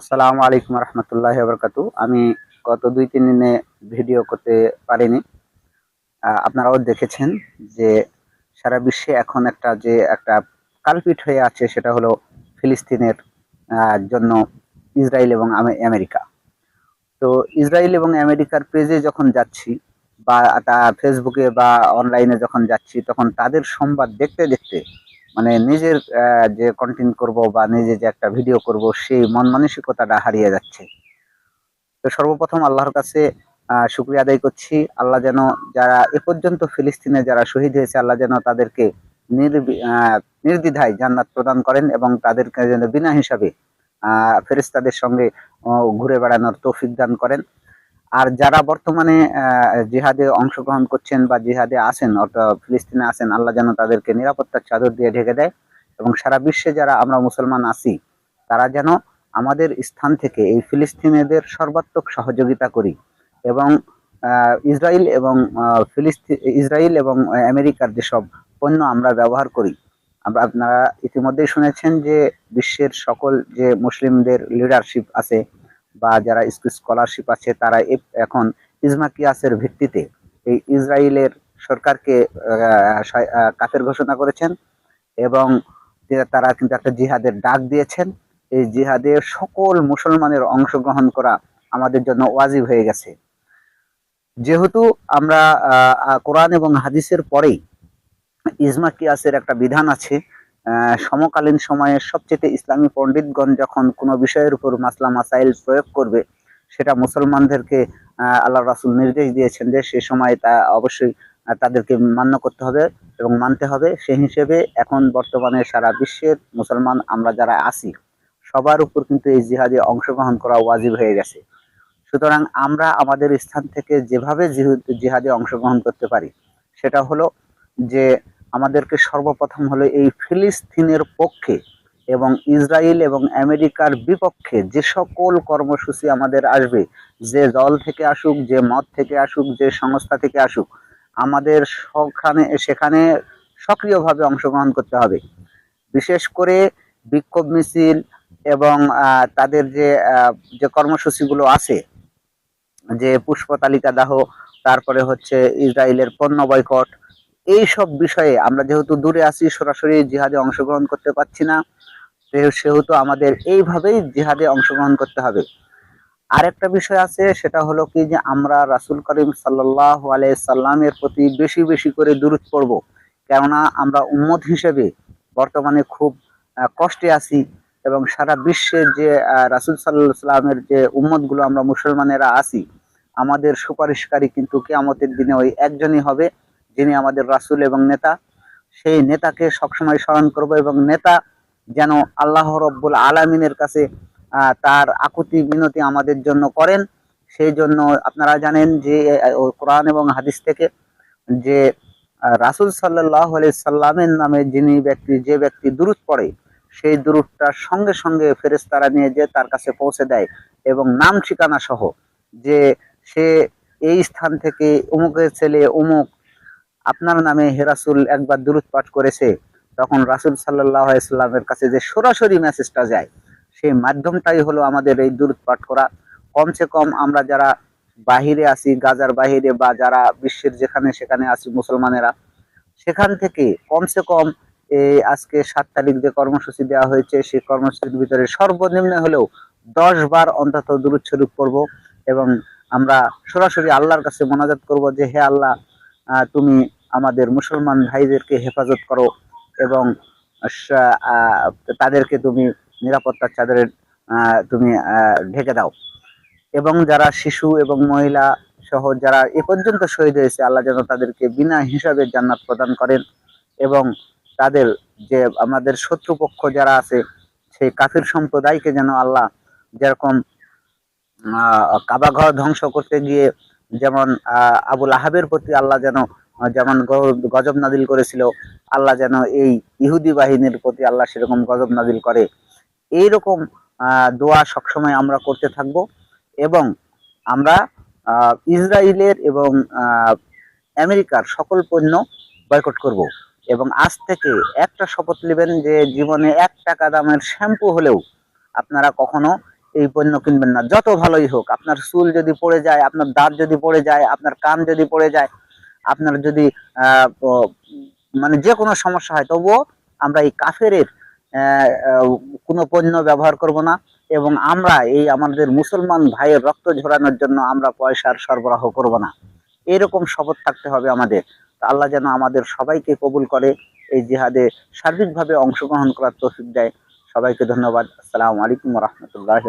আসসালামু আলাইকুম রহমতুল্লাহ বরকাতু আমি গত দুই, তিন দিনে ভিডিও করতে পারিনি। আপনারাও দেখেছেন যে সারা বিশ্বে এখন একটা যে একটা কালপিট হয়ে আছে সেটা হলো ফিলিস্তিনের জন্য ইসরায়েল এবং আমে- আমেরিকা। তো ইসরায়েল এবং আমেরিকার পেজে যখন যাচ্ছি বা তা ফেসবুকে বা অনলাইনে যখন যাচ্ছি, তখন তাদের সংবাদ দেখতে দেখতে মানে নিজের যে কন্টেন্ট করব বা নিজে যে একটা ভিডিও করব, সেই মন মানসিকতাটা হারিয়ে যাচ্ছে। তো সর্বপ্রথম আল্লাহর কাছে শুক্রিয়া আদায় করছি। আল্লাহ যেন যারা এ পর্যন্ত ফিলিস্তিনে যারা শহীদ হয়েছে, আল্লাহ যেন তাদেরকে নির্দ্বিধায় জান্নাত প্রদান করেন এবং তাদেরকে যেন বিনা হিসাবে ফেরেস্তাদের সঙ্গে ঘুরে বেড়ানোর তৌফিক দান করেন। আর যারা বর্তমানে জিহাদে অংশগ্রহণ করছেন বা জিহাদে আছেন, অর্থাৎ ফিলিস্তিনে আছেন, আল্লাহ যেন তাদেরকে নিরাপত্তার চাদর দিয়ে ঢেকে দেয় এবং সারা বিশ্বে যারা আমরা মুসলমান আছি, তারা যেন আমাদের স্থান থেকে এই ফিলিস্তিনিদের সর্বাত্মক সহযোগিতা করি এবং ইসরায়েল এবং ফিলিস্তিন ইসরায়েল এবং আমেরিকার যেসব পণ্য আমরা ব্যবহার করি, আমরা, আপনারা ইতিমধ্যেই শুনেছেন যে বিশ্বের সকল যে মুসলিমদের লিডারশিপ আছে বা যারা স্কলারশিপ আছে, তারা এখন ইজমাকিয়াসের ভিত্তিতে এই ইসরায়েলের সরকারকে কাফের ঘোষণা করেছেন এবং তারা কিন্তু একটা জিহাদের ডাক দিয়েছেন। এই জিহাদে সকল মুসলমানের অংশগ্রহণ করা আমাদের জন্য ওয়াজিব হয়ে গেছে। যেহেতু আমরা কোরআন এবং হাদিসের পরেই ইজমা কিয়াসের একটা বিধান আছে সমকালীন সময়ে সবচেয়ে ইসলামী পণ্ডিতগণ যখন কোনো বিষয়ের উপর মাসলা, মাসাইল প্রয়োগ করবে, সেটা মুসলমানদেরকে আল্লাহ রাসুল নির্দেশ দিয়েছেন যে সে সময় তা অবশ্যই তাদেরকে মান্য করতে হবে এবং মানতে হবে। সেই হিসেবে এখন বর্তমানে সারা বিশ্বের মুসলমান আমরা যারা আছি, সবার উপর কিন্তু এই জিহাদে অংশগ্রহণ করা ওয়াজিব হয়ে গেছে। সুতরাং আমরা আমাদের স্থান থেকে যেভাবে জিহু- জিহাদে অংশগ্রহণ করতে পারি, সেটা হলো যে আমাদেরকে সর্বপ্রথম হলো এই ফিলিস্তিনের পক্ষে এবং ইসরায়েল এবং আমেরিকার বিপক্ষে যে সকল কর্মসূচি আমাদের আসবে, যে দল থেকে আসুক, যে মত থেকে আসুক, যে সংস্থা থেকে আসুক, আমাদের সখানে, সেখানে সক্রিয়ভাবে অংশগ্রহণ করতে হবে। বিশেষ করে বিক্ষোভ মিছিল এবং তাদের যে যে কর্মসূচিগুলো আছে, যে পুষ্প তালিকা দাহ, তারপরে হচ্ছে ইসরায়েলের পণ্য বয়কট এই সব বিষয়ে আমরা যেহেতু দূরে আছি, সরাসরি জিহাদে অংশগ্রহণ করতে পারছি না সেহেতু আমাদের এইভাবেই জিহাদে অংশগ্রহণ করতে হবে। আরেকটা বিষয় আছে, সেটা হলো কি যে আমরা রাসুল করিম সাল্লাহ সাল্লামের প্রতি বেশি বেশি করে দূরত পড়ব। কেননা আমরা উম্মত হিসেবে বর্তমানে খুব কষ্টে আছি এবং সারা বিশ্বের যে রাসুল সাল্লাহ সাল্লামের যে উম্মতগুলো আমরা মুসলমানেরা আছি, আমাদের সুপারিশকারী কিন্তু কেয়ামতের দিনে ওই একজনই হবে। যিনি আমাদের রাসুল এবং নেতা, সেই নেতাকে সবসময় স্মরণ করব এবং নেতা যেন আল্লাহ রব্বুল আলামিনের কাছে তার আকুতি মিনতি আমাদের জন্য করেন। সেই জন্য আপনারা জানেন যে কোরআন এবং হাদিস থেকে যে রাসূল সাল্লাহ সাল্লামের নামে যিনি ব্যক্তি, যে ব্যক্তি দূরত পড়ে, সেই দূরতটার সঙ্গে সঙ্গে ফেরেশতারা নিয়ে যে তার কাছে পৌঁছে দেয় এবং নাম ঠিকানা সহ যে সে এই স্থান থেকে অমুকের ছেলে অমুক আপনার নামে হেরাসুল একবার দূরত পাঠ করেছে, তখন রাসুল সাল্লাহ সাল্লামের কাছে যে সরাসরি মেসেজটা যায়, সেই মাধ্যমটাই হলো আমাদের এই দূরত পাঠ করা। কমসে কম আমরা যারা বাহিরে আছি, গাজার বাহিরে বা যারা বিশ্বের যেখানে সেখানে আছি মুসলমানেরা, সেখান থেকে কমসে কম এই আজকে সাত তারিখ যে কর্মসূচি দেওয়া হয়েছে, সেই কর্মসূচির ভিতরে সর্বনিম্ন হলেও দশ বার অন্তত দূরত শরীফ পড়ব এবং আমরা সরাসরি আল্লাহর কাছে মোনাজাত করব যে, হে আল্লাহ তুমি আমাদের মুসলমান ভাইদেরকে হেফাজত করো এবং তাদেরকে তুমি নিরাপত্তার চাদরে তুমি ঢেকে দাও। এবং যারা শিশু এবং মহিলা সহ যারা এ পর্যন্ত শহীদ হয়েছে আল্লাহ যেন তাদেরকে বিনা হিসাবে জান্নাত প্রদান করেন এবং তাদের যে আমাদের শত্রুপক্ষ যারা আছে সেই কাফির সম্প্রদায়কে যেন আল্লাহ যেরকম আহ, কাবা ধ্বংস করতে গিয়ে যেমন আবুল আহাবের প্রতি আল্লাহ যেন যেমন গজব নাদিল করেছিল আল্লাহ যেন এই ইহুদি বাহিনীর প্রতি আল্লাহ সেরকম গজব নাদিল করে। এইরকম আহ, দোয়া সবসময় আমরা করতে থাকব এবং আমরা ইসরায়েলের এবং আমেরিকার সকল পণ্য বয়কট করব এবং আজ থেকে একটা শপথ নেবেন যে জীবনে এক টাকা দামের শ্যাম্পু হলেও আপনারা কখনো এই পণ্য কিনবেন না। যত ভালোই হোক আপনার চুল যদি পড়ে যায় আপনার দাঁত যদি পড়ে যায় আপনার কান যদি পড়ে যায় আপনার যদি মানে যে কোনো সমস্যা হয়, তবুও আমরা এই কাফের কোনো পণ্য ব্যবহার করব না এবং আমরা এই আমাদের মুসলমান ভাইয়ের রক্ত ঝরানোর জন্য আমরা পয়সার সরবরাহ করব না। এরকম শপথ থাকতে হবে আমাদের। আল্লাহ যেন আমাদের সবাইকে কবুল করে, এই জিহাদে সার্বিকভাবে অংশগ্রহণ করার তৌফিক দেয়। সবাইকে ধন্যবাদ। আসসালামু আলাইকুম রহমতুল্লাহ